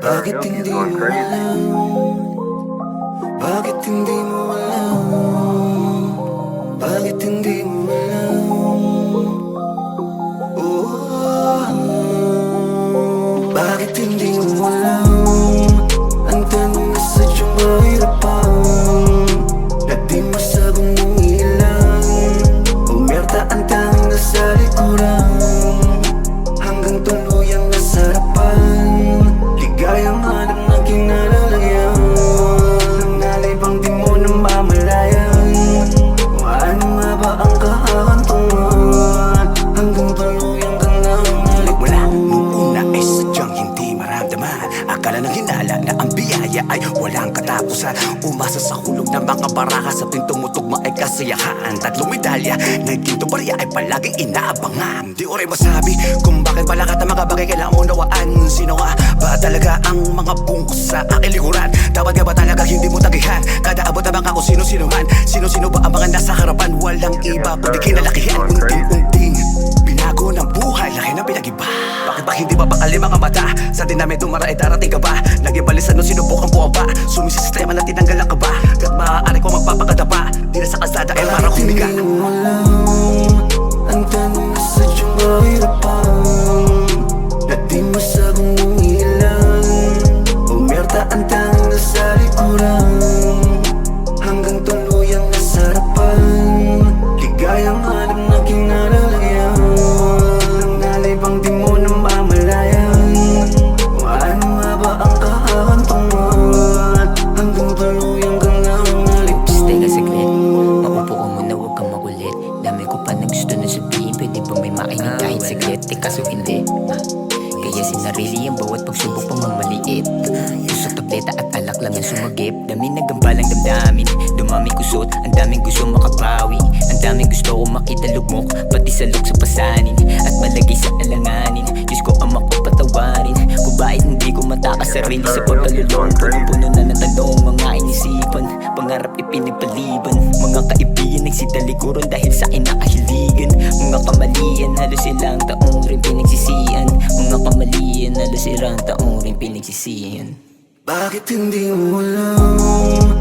Bakit hindi mo alam? Bakit hindi mo alam? Bakit hindi mo alam? Oh, bakit hindi mo alam? Biyaya ay walang katapusan. Umasa sa hulog ng mga baraka sa tintong mutugma ay kasiyahan. Tatlong medalya na ginto barya ay palaging inaabangan. Di rin masabi kung bakit pala ka mga bagay. Kailangan mo nawaan Sino nga ba talaga ang mga bungkus sa aking likuran? Dapat nga ba talaga? Hindi mo tagihan. Kada abot baka kung sino-sino man Sino-sino ba ang mga nasa harapan? Walang iba kundi kinalakihan. Unting-unting Sa dinami dumara ay darating ka ba? Naging balisan nung sinubukan buwaba Sumisi sa sistema na tinanggal ang kaba Kat maaari ko magpapakadapa. Di na sa kalsada ay marang Bakit humiga makinig kahit saglit Eh kaso hindi. Kaya sinarili ang bawat pagsubok pang mamaliit. Puso tableta at alak lang ang sumagip. Dami nagambalang damdamin. Dumami kusot, ang daming gusto makapawi Ang daming gusto ko makita lugmok Pati sa luk sa pasanin. At malagay sa alanganin. Diyos ko ang makapatawarin Kung bakit hindi ko matakas sarili sa pagkalulong Punong-puno na ng mga inisipan. Pangarap ipinagpaliban Mga kaibigan nagsitalikuran dahil sa akin halos silang taong rin pinagsisihan. Mga kamalian halos silang taong rin pinagsisihan. Bakit hindi mo alam